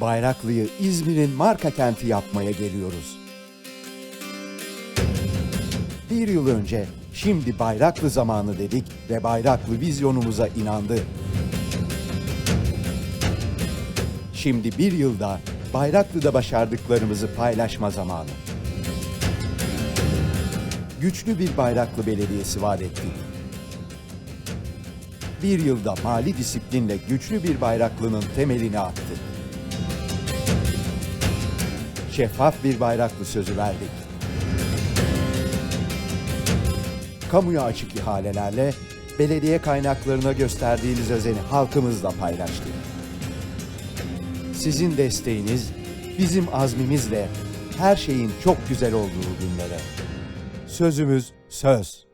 Bayraklı'yı İzmir'in marka kenti yapmaya geliyoruz. Bir yıl önce şimdi Bayraklı zamanı dedik ve Bayraklı vizyonumuza inandı. Şimdi bir yılda Bayraklı'da başardıklarımızı paylaşma zamanı. Güçlü bir Bayraklı Belediyesi vaat ettik. Bir yılda mali disiplinle güçlü bir Bayraklı'nın temelini attık. Şeffaf bir Bayraklı sözü verdik. Kamuya açık ihalelerle belediye kaynaklarına gösterdiğiniz özeni halkımızla paylaştık. Sizin desteğiniz, bizim azmimizle her şeyin çok güzel olduğu günlere. Sözümüz söz.